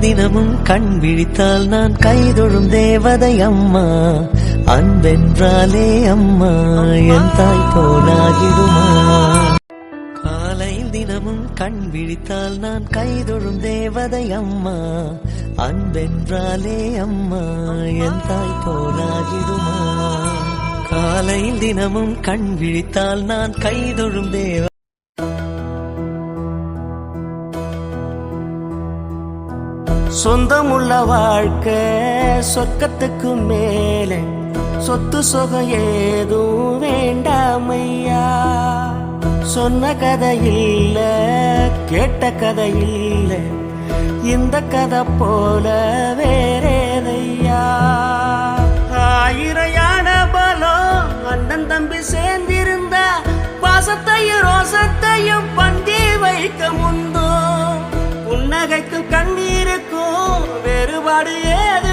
தினமும் கண் விழித்தால் நான் கைதொழும் தேவதை அம்மா அன்பென்றாலே அம்மா என் தாய் போலாகிடுமா காலையில் தினமும் கண் விழித்தால் நான் கைதொழும் தேவதை அம்மா அன்பென்றாலே அம்மா என் தாய் போலாகிடுமா காலையில் தினமும் கண் விழித்தால் நான் கைதொழும் தேவ சொந்தமுள்ள வாழ்க்கை சொர்க்கத்துக்கு மேலே. சொத்து சொகம் ஏதும் வேண்டாமையா? சொன்ன கதை இல்ல கேட்ட கதை இல்ல. இந்த கதை போல வேறேதையா? ஆயிரையான பலம் அண்ணன் தம்பி சேர்ந்திருந்தா பாசத்தையும் ரோசத்தையும் பந்தி வைக்க முந்தோ. புன்னகைக்கும் கண்ணீருக்கும் வேறுபாடு ஏது